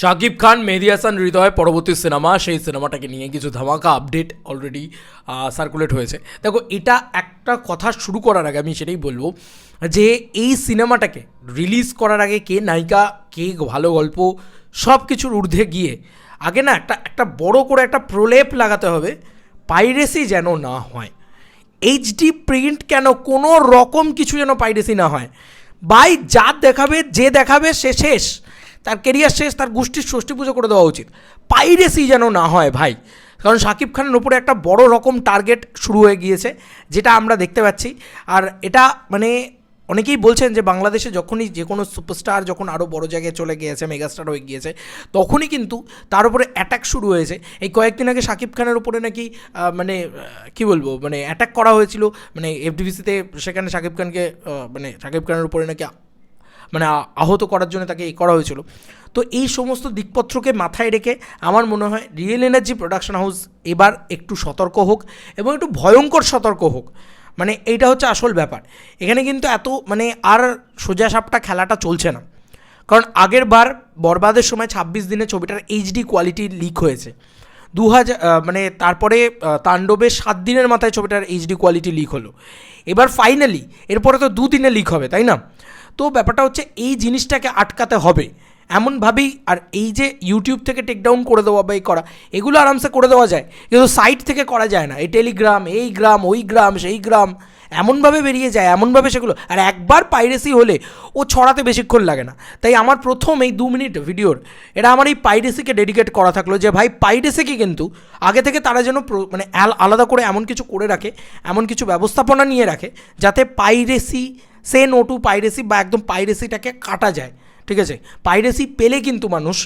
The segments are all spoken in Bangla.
শাকিব খান, মেহেদি হাসান, হৃদয়, পরবর্তী সিনেমা, সেই সিনেমাটাকে নিয়ে কিছু ধামাকা আপডেট অলরেডি সার্কুলেট হয়েছে। দেখো, এটা একটা কথা শুরু করার আগে আমি সেটাই বলব যে এই সিনেমাটাকে রিলিজ করার আগে কে নায়িকা, কে ভালো গল্প সব কিছুর ঊর্ধ্বে গিয়ে আগে না একটা একটা বড় করে একটা প্রলেপ লাগাতে হবে, পাইরেসি যেন না হয়। এইচডি প্রিন্ট কেন কোনো রকম কিছু যেন পাইরেসি না হয়। বাই যা দেখাবে, যে দেখাবে, সে শেষ। তার কেরিয়ার শেষ, তার গোষ্ঠীর ষষ্ঠী পুজো করে দেওয়া উচিত। পাইরেসি যেন না হয় ভাই। কারণ শাকিব খানের উপরে একটা বড় রকম টার্গেট শুরু হয়ে গিয়েছে, যেটা আমরা দেখতে পাচ্ছি। আর এটা মানে অনেকেই বলছেন যে বাংলাদেশে যখনই যে কোনো সুপারস্টার যখন আরও বড় জায়গায় চলে গিয়েছে মেগাস্টার হয়ে গিয়েছে, তখনই কিন্তু তার উপরে অ্যাটাক শুরু হয়েছে। এই কয়েকদিন আগে শাকিব খানের উপরে নাকি মানে কি বলব মানে অ্যাটাক করা হয়েছিল। মানে এফডিবিসিতে সেখানে শাকিব খানকে মানে শাকিব খানের উপরে নাকি মানে আহত করার জন্য তাকে এই করা হয়েছিল। তো এই সমস্ত দিকপত্রকে মাথায় রেখে আমার মনে হয় রিয়েল এনার্জি প্রোডাকশন হাউস এবার একটু সতর্ক হোক এবং একটু ভয়ঙ্কর সতর্ক হোক। মানে এইটা হচ্ছে আসল ব্যাপার। এখানে কিন্তু এত মানে আর সোজা সাপটা খেলাটা চলছে না। কারণ আগের বার বরবাদের সময় ছাব্বিশ দিনে ছবিটার এইচডি কোয়ালিটি লিক হয়েছে। দু হাজার মানে তারপরে আহ, তাণ্ডবের সাত দিনের মাথায় ছবিটার এইচডি কোয়ালিটি লিক হলো। এবার ফাইনালি এরপরে তো দুদিনে লিক হবে তাই না? তো ব্যাপারটা হচ্ছে এই জিনিসটাকে আটকাতে হবে। এমনভাবেই আর এই যে ইউটিউব থেকে টেকডাউন করে দেওয়া বা এই করা, এগুলো আরামসে করে দেওয়া যায়। কিন্তু সাইট থেকে করা যায় না। এই টেলিগ্রাম এই গ্রাম, ওই গ্রাম, সেই গ্রাম, এমনভাবে বেরিয়ে যায়, এমনভাবে সেগুলো। আর একবার পাইরেসি হলে ও ছড়াতে বেশিক্ষণ লাগে না। তাই আমার প্রথম এই দু মিনিট ভিডিওর এটা আমার এই পাইরেসিকে ডেডিকেট করা থাকল যে, ভাই পাইরেসিকে কিন্তু? আগে থেকে তারা যেন মানে আলাদা করে এমন কিছু করে রাখে, এমন কিছু ব্যবস্থাপনা নিয়ে রাখে, যাতে piracy say no to piracy বা একদম পাইরেসিটাকে কাটা যায়। ঠিক আছে? পাইরেসি পেলে কিন্তু মানুষ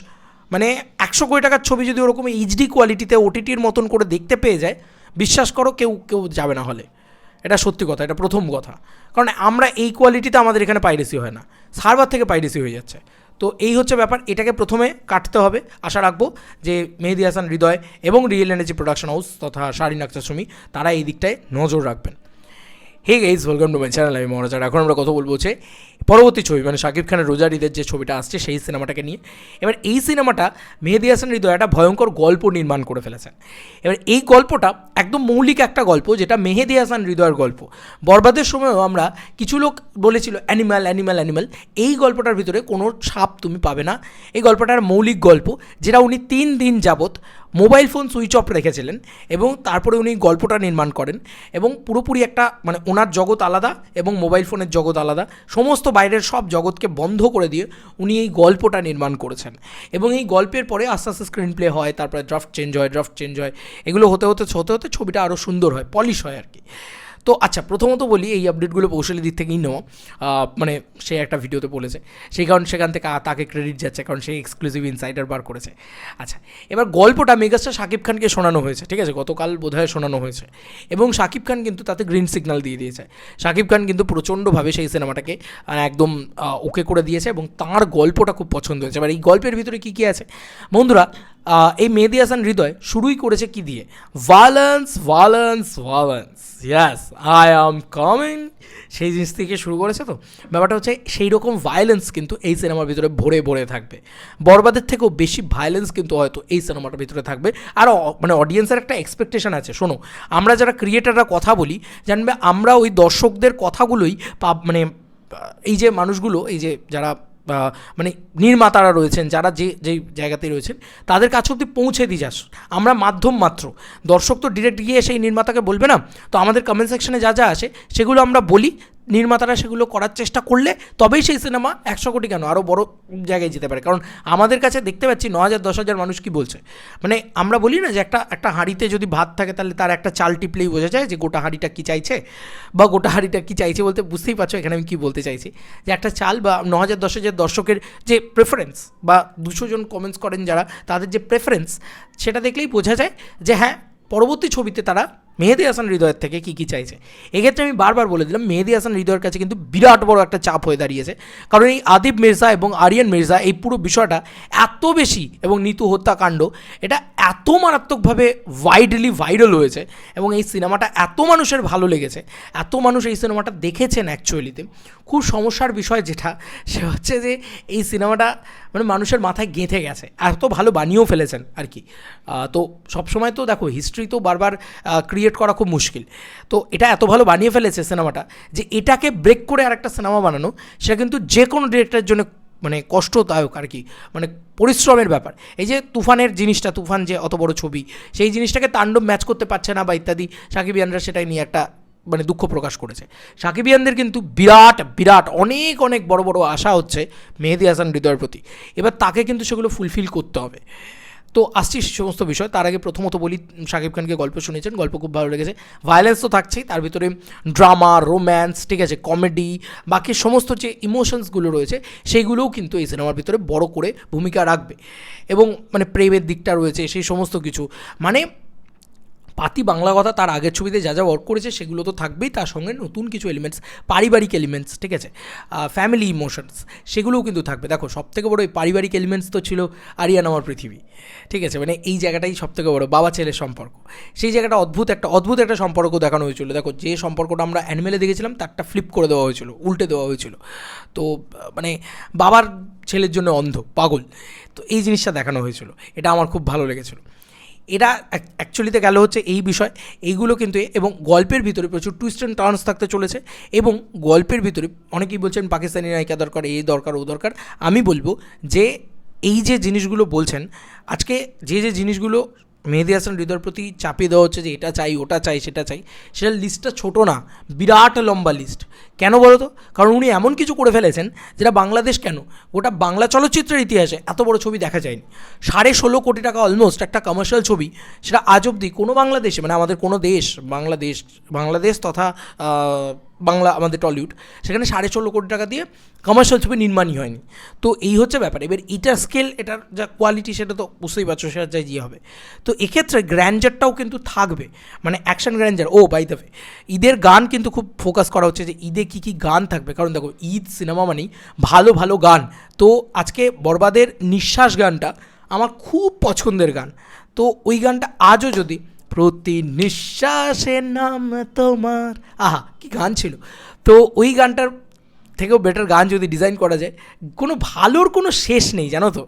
মানে একশো কোটি টাকার ছবি যদি ওরকম এইচডি কোয়ালিটিতে ওটিটির মতন করে দেখতে পেয়ে যায়, বিশ্বাস করো কেউ কেউ যাবে না হলে। এটা সত্যি কথা, এটা প্রথম কথা। কারণ আমরা এই কোয়ালিটিতে আমাদের এখানে পাইরেসি হয় না। সার্ভার থেকে পাইরেসি হয়ে যাচ্ছে। তো এই হচ্ছে ব্যাপার, এটাকে প্রথমে কাটতে হবে। আশা রাখব যে মেহেদি হাসান, হৃদয় এবং রিয়েল এনার্জি প্রোডাকশন হাউস তথা শারিন আক্তার সুমি তারা এই দিকটায় নজর রাখবেন। Hey guys welcome to my channel আমি মহারাজার এখন আমরা কথা বলব হচ্ছে পরবর্তী ছবি মানে শাকিব খানের রোজার ঈদের যে ছবিটা আসছে, সেই সিনেমাটাকে নিয়ে। এবার এই সিনেমাটা মেহেদি হাসান হৃদয় একটা ভয়ঙ্কর গল্প নির্মাণ করে ফেলেছেন। এবার এই গল্পটা একদম মৌলিক একটা গল্প, যেটা মেহেদি হাসান হৃদয়ের গল্প। বরবাদের সময়ও আমরা কিছু লোক বলেছিল অ্যানিম্যাল অ্যানিম্যাল অ্যানিম্যাল এই গল্পটার ভিতরে কোনো ছাপ তুমি পাবে না। এই গল্পটার মৌলিক গল্প, যেটা উনি তিন দিন যাবত মোবাইল ফোন সুইচ অফ রেখেছিলেন এবং তারপরে উনি গল্পটা নির্মাণ করেন এবং পুরোপুরি একটা মানে ওনার জগৎ আলাদা এবং মোবাইল ফোনের জগৎ আলাদা। সমস্ত বাইরের সব জগৎকে বন্ধ করে দিয়ে উনি এই গল্পটা নির্মাণ করেছেন। এবং এই গল্পের পরে আস্তে আস্তে স্ক্রিন প্লে হয়, তারপরে ড্রাফট চেঞ্জ হয় ড্রাফট চেঞ্জ হয়। এগুলো হতে হতে হতে হতে ছবিটা আরও সুন্দর হয় পলিশ হয় আর কি। তো আচ্ছা প্রথমত বলি এই আপডেটগুলো কৌশলী দিক থেকেই নেওয়া। মানে সে একটা ভিডিওতে বলেছে। সেই কারণ সেখান থেকে তাকে ক্রেডিট যাচ্ছে, কারণ সে এক্সক্লুসিভ ইনসাইডার বার করেছে। আচ্ছা এবার গল্পটা মেগাস্টার শাকিব খানকে শোনানো হয়েছে, ঠিক আছে? গতকাল বোধহয় শোনানো হয়েছে। এবং শাকিব খান কিন্তু তাতে গ্রিন সিগন্যাল দিয়ে দিয়েছে। শাকিব খান কিন্তু প্রচণ্ডভাবে সেই সিনেমাটাকে একদম ওকে করে দিয়েছে এবং তার গল্পটা খুব পছন্দ হয়েছে। এবার এই গল্পের ভিতরে কী কী আছে? বন্ধুরা এই মেহেদি হাসান হৃদয় শুরুই করেছে কি দিয়ে? Violence violence violence yes I am coming সেই জিনিস থেকে শুরু করেছে তো। ব্যাপারটা হচ্ছে সেই রকম ভায়োলেন্স কিন্তু এই সিনেমার ভিতরে ভরে ভরে থাকবে। বরবাদের থেকেও বেশি ভায়োলেন্স কিন্তু হয়তো এই সিনেমাটার ভিতরে থাকবে। আর মানে অডিয়েন্সের একটা এক্সপেকটেশন আছে। শোনো, আমরা যারা ক্রিয়েটাররা কথা বলি, জানবে আমরা ওই দর্শকদের কথাগুলোই মানে এই যে মানুষগুলো, এই যে যারা মানে নির্মাতারা রয়েছেন, যারা যে যেই জায়গাতে রয়েছেন, তাদের কাছে অব্দি পৌঁছে দিয়ে যাস। আমরা মাধ্যম মাত্র। দর্শক তো ডিরেক্ট গিয়ে সেই নির্মাতাকে বলবে না, তো আমাদের কমেন্ট সেকশনে যা যা আসে, সেগুলো আমরা বলি নির্মাতারা সেগুলো করার চেষ্টা করলে তবেই সেই সিনেমা একশো কোটি কেন? আরও বড় জায়গায় যেতে পারে। কারণ আমাদের কাছে দেখতে পাচ্ছি ন হাজার, দশ হাজার মানুষ কি বলছে? মানে আমরা বলি না যে একটা একটা হাঁড়িতে যদি ভাত থাকে তাহলে তার একটা চাল টিপলেই বোঝা যায় যে গোটা হাঁড়িটা কী চাইছে বা গোটা হাঁড়িটা কী চাইছে বলতে বুঝতেই পারছ এখানে আমি কী বলতে চাইছি। যে একটা চাল বা ন হাজার, দশ হাজার দর্শকের যে প্রেফারেন্স বা দুশো জন কমেন্টস করেন যারা, তাদের যে প্রেফারেন্স সেটা দেখলেই বোঝা যায় যে হ্যাঁ পরবর্তী ছবিতে তারা মেহেদি হাসান হৃদয়ের থেকে কী কী চাইছে? এক্ষেত্রে আমি বারবার বলে দিলাম, মেহেদি হাসান হৃদয়ের কাছে কিন্তু বিরাট বড় একটা চাপ হয়ে দাঁড়িয়েছে। কারণ এই আদিব মির্জা এবং আরিয়ান মির্জা এই পুরো বিষয়টা এত বেশি এবং নিতু হত্যাকাণ্ড, এটা এত মারাত্মকভাবে ওয়াইডলি ভাইরাল হয়েছে এবং এই সিনেমাটা এত মানুষের ভালো লেগেছে, এত মানুষ এই সিনেমাটা দেখেছেন অ্যাকচুয়ালিতে খুব সমস্যার বিষয় যেটা, সে হচ্ছে যে এই সিনেমাটা মানে মানুষের মাথায় গেঁথে গেছে। এত ভালো বানিয়েও ফেলেছেন আর কি। তো সবসময় তো দেখো হিস্ট্রি তো বারবার ক্রিয়েট করা খুব মুশকিল। তো এটা এত ভালো বানিয়ে ফেলেছে সিনেমাটা যে এটাকে ব্রেক করে আর একটা সিনেমা বানানো, সেটা কিন্তু যে কোনো ডিরেক্টরের জন্য মানে কষ্টদায়ক আর কি মানে পরিশ্রমের ব্যাপার। এই যে তুফানের জিনিসটা, তুফান যে অত বড় ছবি, সেই জিনিসটাকে তাণ্ডব ম্যাচ করতে পারছে না বা ইত্যাদি সাকিবিয়ানরা সেটাই নিয়ে একটা মানে দুঃখ প্রকাশ করেছে। সাকিবিয়ানদের কিন্তু বিরাট বিরাট, অনেক অনেক বড় বড় আশা হচ্ছে মেহেদি হাসান হৃদয়ের প্রতি। এবার তাকে কিন্তু সেগুলো ফুলফিল করতে হবে। তো আসছি সে সমস্ত বিষয়। তার আগে প্রথমত বলি শাকিব খানকে গল্প শুনেছেন, গল্প খুব ভালো লেগেছে। ভায়োলেন্স তো থাকছেই, তার ভিতরে ড্রামা রোম্যান্স ঠিক আছে কমেডি বাকি সমস্ত যে ইমোশনসগুলো রয়েছে সেইগুলোও কিন্তু এই সিনেমার ভিতরে বড় করে ভূমিকা রাখবে। এবং মানে প্রেমের দিকটা রয়েছে, সেই সমস্ত কিছু। মানে পাতি বাংলা কথা তার আগের ছবিতে যা যা ওয়ার্ক করেছে সেগুলো তো থাকবেই, তার সঙ্গে নতুন কিছু এলিমেন্টস পারিবারিক এলিমেন্টস ঠিক আছে? ফ্যামিলি ইমোশনস সেগুলোও কিন্তু থাকবে। দেখো সব থেকে বড়ো এই পারিবারিক এলিমেন্টস তো ছিল আরিয়ান আমার পৃথিবী, ঠিক আছে? মানে এই জায়গাটাই সব থেকে বড়ো, বাবা ছেলের সম্পর্ক। সেই জায়গাটা অদ্ভুত একটা অদ্ভুত একটা সম্পর্ক দেখানো হয়েছিল। দেখো, যে সম্পর্কটা আমরা অ্যানিমেলে দেখেছিলাম, তারটা ফ্লিপ করে দেওয়া হয়েছিল, উল্টে দেওয়া হয়েছিল। তো মানে বাবার ছেলের জন্য অন্ধ, পাগল। তো এই জিনিসটা দেখানো হয়েছিল। এটা আমার খুব ভালো লেগেছিলো। এটা অ্যাকচুয়ালিতে গেল হচ্ছে এই বিষয়, এইগুলো কিন্তু এবং গল্পের ভিতরে প্রচুর টুইস্ট অ্যান্ড টার্নস থাকতে চলেছে, এবং গল্পের ভিতরে অনেকেই বলছেন পাকিস্তানি নায়িকা দরকার এই দরকার, ও দরকার। আমি বলব যে এই যে জিনিসগুলো বলছেন, আজকে যে যে জিনিসগুলো মেহেদি হাসান হৃদয়ের প্রতি চাপিয়ে দেওয়া হচ্ছে যে এটা চাই, ওটা চাই, সেটা চাই। সেটার লিস্টটা ছোটো না, বিরাট লম্বা লিস্ট কেন বলো তো? কারণ উনি এমন কিছু করে ফেলেছেন যেটা বাংলাদেশ কেন? ওটা বাংলা চলচ্চিত্রের ইতিহাসে এত বড় ছবি দেখা যায়নি। সাড়ে ষোলো কোটি টাকা অলমোস্ট একটা কমার্শিয়াল ছবি, সেটা আজ অবধি কোনো বাংলাদেশে মানে আমাদের কোনো দেশ, বাংলাদেশ বাংলাদেশ তথা বাংলা আমাদের টলিউড, সেখানে সাড়ে ষোলো কোটি টাকা দিয়ে কমার্শিয়াল ছবি নির্মাণই হয়নি। তো এই হচ্ছে ব্যাপার। এবার এটার স্কেল এটার যা কোয়ালিটি সেটা তো বুঝতেই পারছ সেটা যাই যে হবে। তো এক্ষেত্রে গ্র্যান্ডারটাও কিন্তু থাকবে। মানে অ্যাকশন গ্র্যান্ডার ও বাই দ্য ঈদের গান কিন্তু খুব ফোকাস করা হচ্ছে যে ঈদে কী কী গান থাকবে। কারণ দেখো, ঈদ সিনেমা মানেই ভালো ভালো গান। তো আজকে বরবাদের নিঃশ্বাস গানটা আমার খুব পছন্দের গান। তো ওই গানটা আজও যদি প্রতি নিঃশ্বাসে নাম তোমার। আহা কি গান ছিল। তো ওই গানটার থেকেও বেটার গান যদি ডিজাইন করা যায়, কোনো ভালোর কোনো শেষ নেই, জানো তো?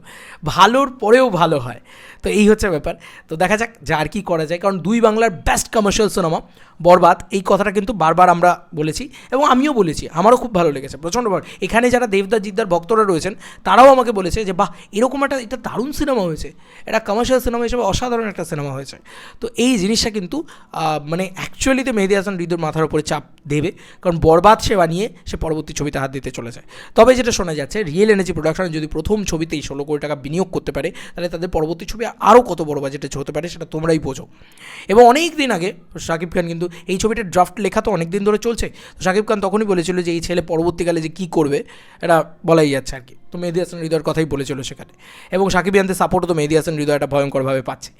ভালোর পরেও ভালো হয়। তো এই হচ্ছে ব্যাপার। তো দেখা যাক যে আর কি করা যায়, কারণ দুই বাংলার বেস্ট কমার্শিয়াল সিনেমা বরবাদ, এই কথাটা কিন্তু বারবার আমরা বলেছি এবং আমিও বলেছি, আমারও খুব ভালো লেগেছে, প্রচণ্ড ভালো। এখানে যারা দেবদাস জিদ্দার ভক্তরা রয়েছেন, তারাও আমাকে বলেছে যে, বাহ, এরকম একটা, এটা দারুণ সিনেমা হয়েছে। এটা কমার্শিয়াল সিনেমা হিসেবে অসাধারণ একটা সিনেমা হয়েছে। তো এই জিনিসটা কিন্তু মানে অ্যাকচুয়ালিতে মেহেদি হাসান হৃদয়ের মাথার উপরে চাপ দেবে, কারণ বরবাদ সে বানিয়ে, সে পরবর্তী ছবিতে হাত দিতে চলেছে। তবে যেটা শোনা যাচ্ছে রিয়েল এনার্জি প্রোডাকশন যদি প্রথম ছবিতেই ষোলো কোটি টাকা বিনিয়োগ করতে পারে, তাহলে তাদের পরবর্তী ছবি আরও কত বড় বাজেটে হতে পারে সেটা তোমরাই বোঝো। এবং অনেক দিন আগে শাকিব খান কিন্তু এই ছবিটার ড্রাফট লেখা তো অনেক দিন ধরে চলছে, তো শাকিব খান তখনই বলেছিল যে এই ছেলে পরবর্তীকালে যে কী করবে, এটা বলাই যাচ্ছে আর কি। তো মেহেদি হাসান হৃদয়ের কথাই বলেছিল সেখানে। এবং সাকিব ইয়ানদের সাপোর্টও তো মেহেদি হাসান হৃদয় একটা ভয়ঙ্করভাবে পাচ্ছে।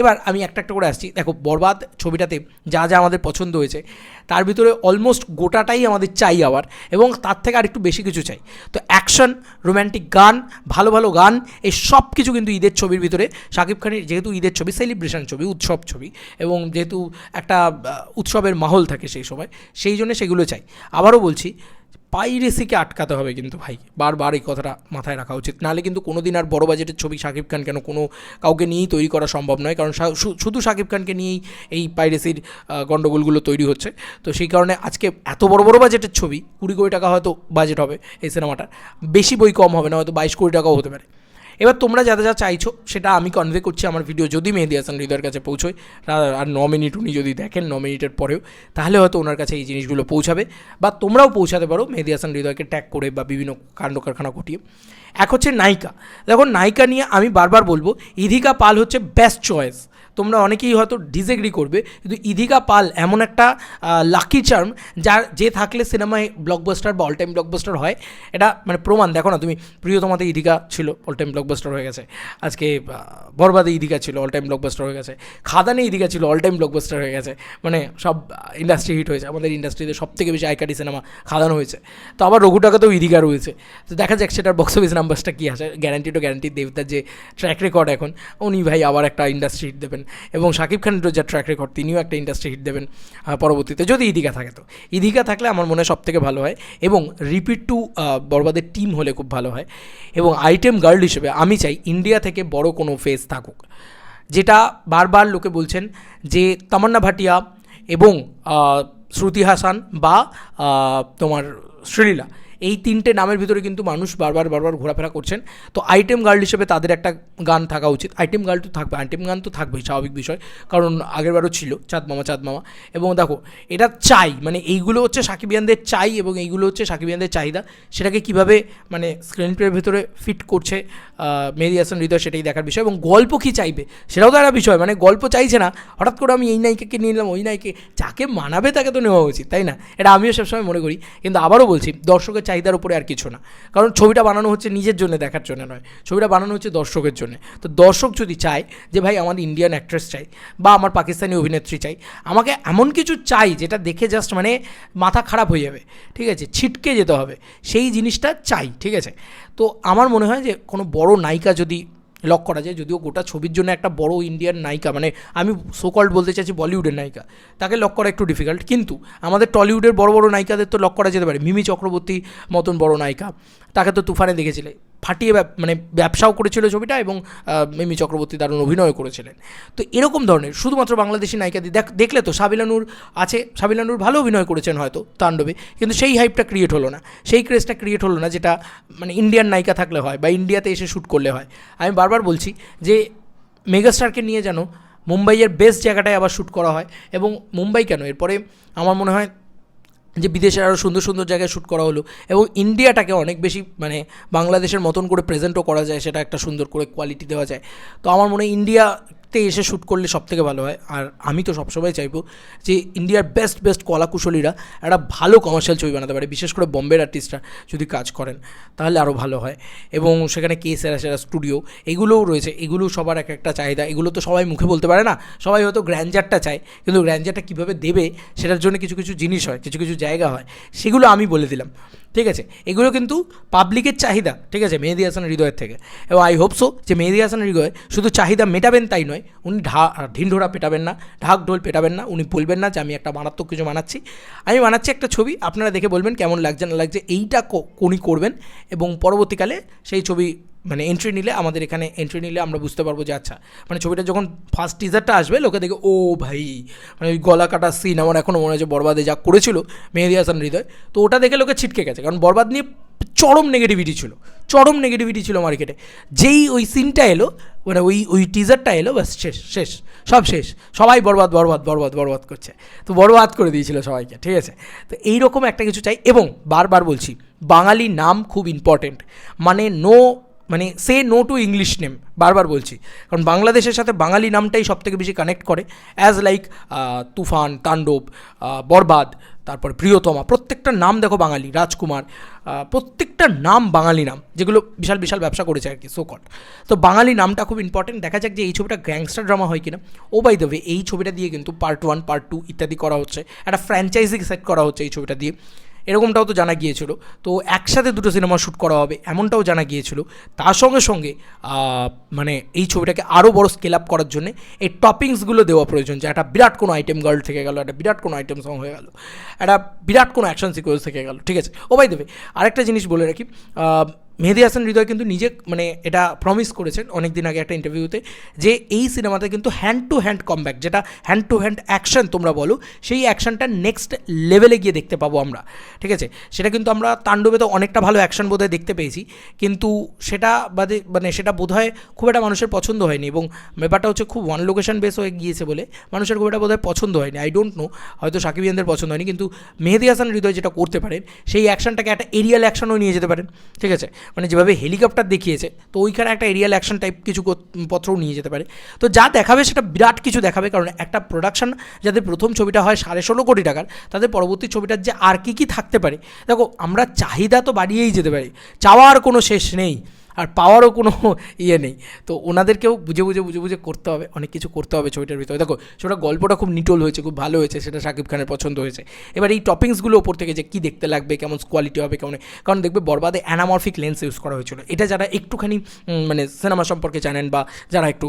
এবার আমি একটা একটা করে আসছি। দেখো, বরবাদ ছবিটাতে যা যা আমাদের পছন্দ হয়েছে, তার ভিতরে অলমোস্ট গোটাটাই আমাদের চাই আবার, এবং তার থেকে আরেকটু বেশি কিছু চাই। তো অ্যাকশন রোম্যান্টিক গান, ভালো ভালো গান, এই সব কিছু কিন্তু ঈদের ছবির ভিতরে শাকিব খানের যেহেতু ঈদের ছবি সেলিব্রেশন ছবি, উৎসব ছবি, এবং যেহেতু একটা উৎসবের মাহল থাকে সেই সময়, সেই জন্য সেগুলো চাই। আবারও বলছি পাইরেসিকে আটকাতে হবে কিন্তু ভাই। বারবার এই কথাটা মাথায় রাখা উচিত। নাহলে কিন্তু কোনো দিন আর বড় বাজেটের ছবি শাকিব খান কেন কোনো কাউকে নিয়েই তৈরি করা সম্ভব নয়। কারণ শুধু শাকিব খানকে নিয়েই এই পাইরেসির গণ্ডগোলগুলো তৈরি হচ্ছে। তো সেই কারণে আজকে এত বড় বড় বাজেটের ছবি, কুড়ি কোটি টাকা হয়তো বাজেট হবে এই সিনেমাটার। বেশি বই কম হবে না, হয়তো বাইশ কোটি টাকাও হতে পারে। এবার তোমরা যা যা চাইছো, সেটা আমি কনভে করছি আমার ভিডিও যদি মেহেদি হাসান হৃদয়ের কাছে পৌঁছয় আর- ন মিনিট উনি যদি দেখেন, ন মিনিটের পরেও, তাহলে হয়তো ওনার কাছে এই জিনিসগুলো পৌঁছাবে, বা তোমরাও পৌঁছাতে পারো মেহেদি হাসান হৃদয়কে ট্যাগ করে বা বিভিন্ন কাণ্ড কারখানা ঘটিয়ে। এক হচ্ছে নায়িকা। দেখো, নায়িকা নিয়ে আমি বারবার বলব, ইধিকা পাল হচ্ছে বেস্ট চয়েস তোমরা অনেকেই হয়তো ডিসএগ্রি করবে, কিন্তু ইধিকা পাল এমন একটা লাকি চার্ম যার যে থাকলে সিনেমায় ব্লকবাস্টার বা অল টাইম ব্লকবাস্টার হয়। এটা মানে প্রমাণ, দেখো না তুমি প্রিয়তমাতে ইধিকা ছিল অল টাইম ব্লকবাস্টার হয়ে গেছে। আজকে বরবাদে ইধিকা ছিল অল টাইম ব্লকবাস্টার হয়ে গেছে। খাদানে ইধিকা ছিল অল টাইম ব্লকবাস্টার হয়ে গেছে। মানে সব ইন্ডাস্ট্রি হিট হয়েছে। আমাদের ইন্ডাস্ট্রিতে সব থেকে বেশি আইকারি সিনেমা খাদানো হয়েছে। তো আবার রঘুটাকাতেও ইধিকা রয়েছে। তো দেখা যাক সেটার বক্স অফিস নাম্বারসটা কী আসে। গ্যারান্টি টু গ্যারান্টি দেবতার যে ট্র্যাক রেকর্ড এখন, উনি ভাই আবার একটা ইন্ডাস্ট্রি হিট দেবেন। এবং শাকিব খানেরও যা ট্র্যাক রেকর্ড তিনিও একটা ইন্ডাস্ট্রি হিট দেবেন পরবর্তীতে, যদি ইদিকা থাকে তো। ইদিকা থাকলে আমার মনে হয় সব থেকে ভালো হয় এবং রিপিট টু বরবাদের টিম হলে খুব ভালো হয়। এবং আইটেম গার্ল হিসেবে আমি চাই ইন্ডিয়া থেকে বড় কোনো ফেস থাকুক, যেটা বারবার লোকে বলছেন যে তামান্না ভাটিয়া এবং শ্রুতি হাসান বা তোমার শ্রীলীলা। এই তিনটে নামের ভিতরে কিন্তু মানুষ বারবার বারবার ঘোরাফেরা করছেন। তো আইটেম গার্ল হিসেবে তাদের একটা গান থাকা উচিত। আইটেম গার্ল তো থাকবে, আইটেম গান তো থাকবেই, স্বাভাবিক বিষয়। কারণ আগেরবারও ছিল চাঁদ মামা চাঁদ মামা। এবং দেখো, এটা চাই মানে এইগুলো হচ্ছে সাকিবিয়ানদের চাই এবং এইগুলো হচ্ছে সাকিবিয়ানদের চাহিদা। সেটাকে কীভাবে মানে স্ক্রিন প্লের ভেতরে ফিট করছে মেহেদি হাসান, হৃদয় সেটাই দেখার বিষয়। এবং গল্প কী চাইবে, সেটাও তো একটা বিষয় মানে গল্প চাইছে না। হঠাৎ করে আমি এই নায়িকাকে নিয়ে নিলাম, ওই নায়িকে, যাকে মানাবে তাকে তো নেওয়া উচিত, তাই না? এটা আমিও সবসময় মনে করি। কিন্তু আবারও বলছি, দর্শকের চাহিদার উপরে আর কিছু না। কারণ ছবিটা বানানো হচ্ছে নিজের জন্য, দেখার জন্য নয়। ছবিটা বানানো হচ্ছে দর্শকের জন্য। তো দর্শক যদি চায় যে, ভাই, আমার ইন্ডিয়ান অ্যাক্ট্রেস চাই বা আমার পাকিস্তানি অভিনেত্রী চাই, আমাকে এমন কিছু চাই যেটা দেখে জাস্ট মানে মাথা খারাপ হয়ে যাবে। ঠিক আছে? ছিটকে যেতে হবে। সেই জিনিসটা চাই, ঠিক আছে? তো আমার মনে হয় যে, কোনো বড় নায়িকা যদি লক করা যায়, যদিও গোটা ছবির জন্য একটা বড় ইন্ডিয়ান নায়িকা মানে আমি সোকল্ড বলতে চাইছি বলিউডের নায়িকা, তাকে লক করা একটু ডিফিকাল্ট কিন্তু আমাদের টলিউডের বড় বড় নায়িকাদের তো লক করা যেতে পারে, মিমি চক্রবর্তী মতন বড় নায়িকা, তাকে তো তুফানে দেখেছিলে। ফাটিয়ে মানে ব্যবসাও করেছিল ছবিটা এবং মিমি চক্রবর্তী দারুণ অভিনয় করেছিলেন। তো এরকম ধরনের, শুধুমাত্র বাংলাদেশি নায়িকাদের দেখ, দেখলে তো সাবিলানুর আছে সাবিলানুর ভালো অভিনয় করেছেন হয়তো তাণ্ডবে, কিন্তু সেই হাইপটা ক্রিয়েট হলো না। সেই ক্রেজটা ক্রিয়েট হলো না যেটা মানে ইন্ডিয়ান নায়িকা থাকলে হয় বা ইন্ডিয়াতে এসে শ্যুট করলে হয়। আমি বারবার বলছি যে মেগাস্টারকে নিয়ে যেন মুম্বাইয়ের বেস্ট জায়গাটায় আবার শ্যুট করা হয় এবং মুম্বাই কেন? এরপরে আমার মনে হয় যে বিদেশের আরও সুন্দর সুন্দর জায়গায় শ্যুট করা হলো এবং ইন্ডিয়াটাকে অনেক বেশি মানে বাংলাদেশের মতন করে প্রেজেন্টও করা যায়, সেটা একটা সুন্দর করে কোয়ালিটি দেওয়া যায়। তো আমার মনে হয় ইন্ডিয়াতে এসে শ্যুট করলে সব থেকে ভালো হয়। আর আমি তো সবসময় চাইব যে ইন্ডিয়ার বেস্ট বেস্ট কলাকুশলীরা একটা ভালো কমার্শিয়াল ছবি বানাতে পারে, বিশেষ করে বম্বের আর্টিস্টরা যদি কাজ করেন, তাহলে আরও ভালো হয়। এবং সেখানে কে সেরা সেরা স্টুডিও এগুলোও রয়েছে, এগুলো সবার এক একটা চাহিদা। এগুলো তো সবাই মুখে বলতে পারে না, সবাই হয়তো গ্র্যান্ডারটা চায়, কিন্তু গ্র্যান্ডারটা কীভাবে দেবে, সেটার জন্য কিছু কিছু জিনিস হয়, কিছু কিছু জায়গা হয়, সেগুলো আমি বলে দিলাম। ঠিক আছে? এগুলো কিন্তু পাবলিকের চাহিদা, ঠিক আছে? মেহেদি হাসান হৃদয়ের থেকে। এবং আই হোপ সো যে মেহেদি হাসান হৃদয় শুধু চাহিদা মেটাবেন তাই নয়, উনি ঢা ঢিনঢোড়া পেটাবেন না, ঢাক ঢোল পেটাবেন না, উনি বলবেন না যে আমি একটা মারাত্মক কিছু বানাচ্ছি। আমি বানাচ্ছি একটা ছবি, আপনারা দেখে বলবেন কেমন লাগছে, না লাগছে, এইটা উনি করবেন। এবং পরবর্তীকালে সেই ছবি মানে এন্ট্রি নিলে আমাদের এখানে এন্ট্রি নিলে আমরা বুঝতে পারব যে আচ্ছা মানে ছবিটা যখন ফার্স্ট টিজারটা আসবে, লোকে দেখে, ও ভাই। মানে ওই গলা কাটার সিন আমার এখনও মনে হচ্ছে বরবাদে যা করেছিল, মেহেদি হাসান হৃদয়। তো ওটা দেখে লোকে ছিটকে গেছে, কারণ বরবাদ নিয়ে চরম নেগেটিভিটি ছিল, চরম নেগেটিভিটি ছিল মার্কেটে যেই ওই সিনটা এলো মানে ওই ওই টিজারটা এলো, ব্যাস, শেষ শেষ, সব শেষ। সবাই বরবাদ বরবাদ বরবাদ বরবাদ করছে। তো বরবাদ করে দিয়েছিল সবাইকে, ঠিক আছে? তো এইরকম একটা কিছু চাই, এবং বারবার বলছি, বাঙালি নাম খুব ইম্পর্টেন্ট মানে নো মানে say no to English name বারবার বলছি। কারণ বাংলাদেশের সাথে বাঙালি নামটাই সব থেকে বেশি কানেক্ট করে। অ্যাজ লাইক তুফান, তাণ্ডব বরবাদ, তারপর প্রিয়তমা, প্রত্যেকটা নাম দেখো বাঙালি, রাজকুমার প্রত্যেকটা নাম বাঙালি নাম, যেগুলো বিশাল বিশাল ব্যবসা করেছে আর কি সোকট তো বাঙালি নামটা খুব ইম্পর্টেন্ট দেখা যাক যে এই ছবিটা গ্যাংস্টার ড্রামা হয় কিনা। ও বাই ওয়ে এই ছবিটা দিয়ে কিন্তু পার্ট ওয়ান পার্ট টু ইত্যাদি করা হচ্ছে। একটা ফ্র্যাঞ্চাইজি সেট করা হচ্ছে এই ছবিটা দিয়ে। এরকমটাও তো জানা গিয়েছিল। তো একসাথে দুটো সিনেমা শ্যুট করা হবে, এমনটাও জানা গিয়েছিল। তার সঙ্গে সঙ্গে মানে এই ছবিটাকে আরও বড় স্কেল আপ করার জন্য এই টপিংসগুলো দেওয়া প্রয়োজন যে একটা বিরাট কোনো আইটেম গার্ল থেকে গেল, একটা বিরাট কোনো আইটেম সং হয়ে গেল, একটা বিরাট কোনো অ্যাকশন সিকোয়েন্স থেকে গেল, ঠিক আছে? ও ভাই দেবে আরেকটা জিনিস বলে রাখি মেহেদি হাসান হৃদয় কিন্তু নিজে মানে এটা প্রমিস করেছেন অনেক দিন আগে একটা ইন্টারভিউতে যে এই সিনেমাতে কিন্তু হ্যান্ড টু হ্যান্ড কমব্যাক যেটা হ্যান্ড টু হ্যান্ড অ্যাকশন তোমরা বলো, সেই অ্যাকশনটা নেক্সট লেভেলে গিয়ে দেখতে পাবো আমরা, ঠিক আছে? সেটা কিন্তু আমরা তাণ্ডবে তো অনেকটা ভালো অ্যাকশন বোধহয় দেখতে পেয়েছি, কিন্তু সেটা বাদে মানে সেটা বোধহয় খুব একটা মানুষের পছন্দ হয়নি এবং ব্যাপারটা হচ্ছে খুব ওয়ান লোকেশন বেস হয়ে গিয়েছে বলে মানুষের খুব একটা বোধহয় পছন্দ হয়নি। আই ডোন্ট নো হয়তো সাকিবিয়ানদের পছন্দ হয়নি, কিন্তু মেহেদি হাসান হৃদয় যেটা করতে পারেন, সেই অ্যাকশনটাকে একটা এরিয়াল অ্যাকশনও নিয়ে যেতে পারেন, ঠিক আছে? মানে যেভাবে হেলিকপ্টার দেখিয়েছে, তো ওইখানে একটা এরিয়াল অ্যাকশন টাইপ কিছু পত্রও নিয়ে যেতে পারে। তো যা দেখাবে সেটা বিরাট কিছু দেখাবে, কারণ একটা প্রোডাকশন যাদের প্রথম ছবিটা হয় সাড়ে ষোলো কোটি টাকার, তাদের পরবর্তী ছবিটার যে আর কী কী থাকতে পারে, দেখো আমরা চাহিদা তো বাড়িয়েই যেতে পারি, চাওয়ার কোনো শেষ নেই। আর পাওয়ারও কোনো ইয়ে নেই। তো ওনাদেরকেও বুঝে বুঝে বুঝে বুঝে করতে হবে, অনেক কিছু করতে হবে ছবিটার ভিতরে। দেখো, সেটা গল্পটা খুব নিটল হয়েছে, খুব ভালো হয়েছে, সেটা শাকিব খানের পছন্দ হয়েছে। এবার এই টপিংসগুলো ওপর থেকে যে কী দেখতে লাগবে, কেমন কোয়ালিটি হবে, কেমন কারণ দেখবে বরবাদে অ্যানামরফিক লেন্স ইউজ করা হয়েছিল। এটা যারা একটুখানি মানে সিনেমা সম্পর্কে জানেন বা যারা একটু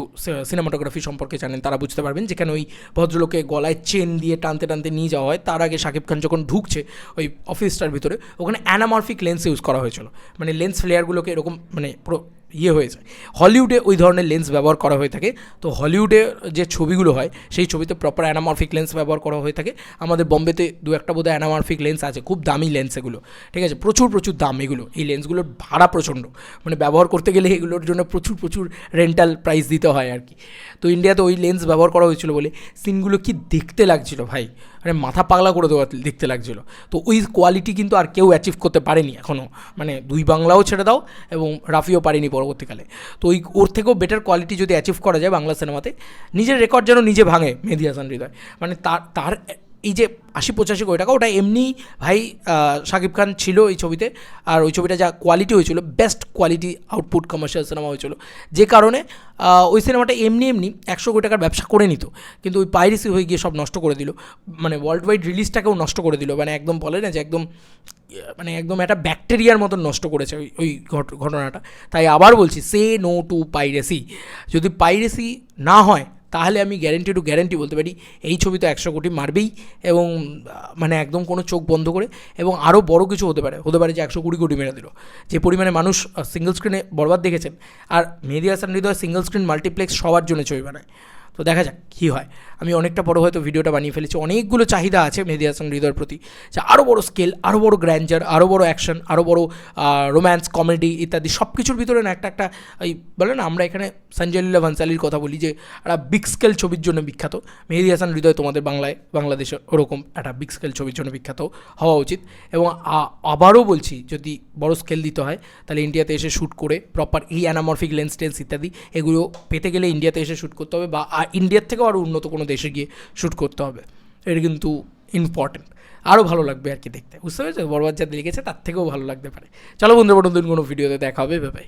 সিনেমাটোগ্রাফি সম্পর্কে জানেন, তারা বুঝতে পারবেন যেখানে ওই ভদ্রলোকে গলায় চেন দিয়ে টানতে টানতে নিয়ে যাওয়া হয়। তার আগে শাকিব খান যখন ঢুকছে ওই অফিসটার ভিতরে, ওখানে অ্যানামরফিক লেন্স ইউজ করা হয়েছিল। মানে লেন্স ফ্লেয়ারগুলোকে এরকম মানে ইয়ে হয়েছে হলিউডে ওই ধরনের লেন্স ব্যবহার করা হয়ে থাকে। তো হলিউডে যে ছবিগুলো হয়, সেই ছবিতে প্রপার অ্যানামরফিক লেন্স ব্যবহার করা হয়ে থাকে। আমাদের বম্বেতে দু একটা বোধহয় অ্যানামরফিক লেন্স আছে, খুব দামি লেন্স এগুলো। ঠিক আছে? প্রচুর প্রচুর দাম এগুলো। এই লেন্সগুলোর ভাড়া প্রচণ্ড। মানে ব্যবহার করতে গেলে এগুলোর জন্য প্রচুর প্রচুর রেন্টাল প্রাইস দিতে হয় আর কি। তো ইন্ডিয়াতে ওই লেন্স ব্যবহার করা হয়েছিল বলে সিনগুলো কি দেখতে লাগছিল ভাই? মানে মাথা পাগলা করে দেওয়া দেখতে লাগছিল। তো ওই কোয়ালিটি কিন্তু আর কেউ অ্যাচিভ করতে পারেনি এখনও মানে দুই বাংলাও ছেড়ে দাও এবং রাফিও পারেনি পরবর্তীকালে। তো ওই ওর থেকেও বেটার কোয়ালিটি যদি অ্যাচিভ করা যায় বাংলা সিনেমাতে নিজের রেকর্ড যেন নিজে ভাঙে মেহেদি হাসান হৃদয়। মানে তার তার এই যে আশি পঁচাশি কোটি টাকা ওটা এমনি ভাই শাকিব খান ছিল এই ছবিতে, আর ওই ছবিটা যা কোয়ালিটি হয়েছিল best quality output commercial cinema হয়েছিল। যে কারণে ওই সিনেমাটা এমনি এমনি একশো কোটি টাকার ব্যবসা করে নিত, কিন্তু ওই পাইরেসি হয়ে গিয়ে সব নষ্ট করে দিল। মানে ওয়ার্ল্ড ওয়াইড রিলিজটাকেও নষ্ট করে দিল মানে একদম বলে না যে একদম মানে একদম একটা ব্যাকটেরিয়ার মতন নষ্ট করেছে ওই ওই ঘট- ঘটনাটা। তাই আবার বলছি সে নো টু পাইরেসি যদি পাইরেসি না হয় তাহলে আমি গ্যারেন্টি টু গ্যারেন্টি বলতে পারি, এই ছবি তো একশো কোটি মারবেই এবং মানে একদম কোনো চোখ বন্ধ করে এবং আরও বড় কিছু হতে পারে হতে পারে যে একশো কুড়ি কোটি মেরে দিল। যে পরিমাণে মানুষ সিঙ্গল স্ক্রিনে বরবাদ দেখেছেন, আর Mehedi Hasan Hridoy single screen multiplex সবার জন্য ছবি বানায়। তো দেখা যাক কী হয়। আমি অনেকটা বড় হয়তো ভিডিওটা বানিয়ে ফেলেছি। অনেকগুলো চাহিদা আছে মেহেদি হাসান হৃদয়ের প্রতি। যে আরও বড় স্কেল আরও বড় গ্র্যান্ডার আরও বড় অ্যাকশন আরও বড় রোম্যান্স কমেডি ইত্যাদি সব কিছুর ভিতরে না একটা একটা, এই বলে না, আমরা এখানে সঞ্জয় লীলা ভানসালির কথা বলি যে, একটা বিগ স্কেল ছবির জন্য বিখ্যাত। মেহেদি হাসান হৃদয় তোমাদের বাংলায়, বাংলাদেশে ওরকম একটা বিগ স্কেল ছবির জন্য বিখ্যাত হওয়া উচিত। এবং আবারও বলছি, যদি বড় স্কেল দিতে হয়, তাহলে ইন্ডিয়াতে এসে শ্যুট করে প্রপার এই অ্যানামরফিক লেন্স টেন্স ইত্যাদি, এগুলো পেতে গেলে ইন্ডিয়াতে এসে শ্যুট করতে হবে বা ইন্ডিয়ার থেকেও আরও উন্নত কোনো দেশে গিয়ে শ্যুট করতে হবে। এটা কিন্তু ইম্পর্টেন্ট আরও ভালো লাগবে আর কি দেখতে। বুঝতে পেরেছ? বরবাদ যা লিখেছে তার থেকেও ভালো লাগতে পারে। চলো বন্ধু নতুন কোনো ভিডিওতে দেখা হবে। ভাই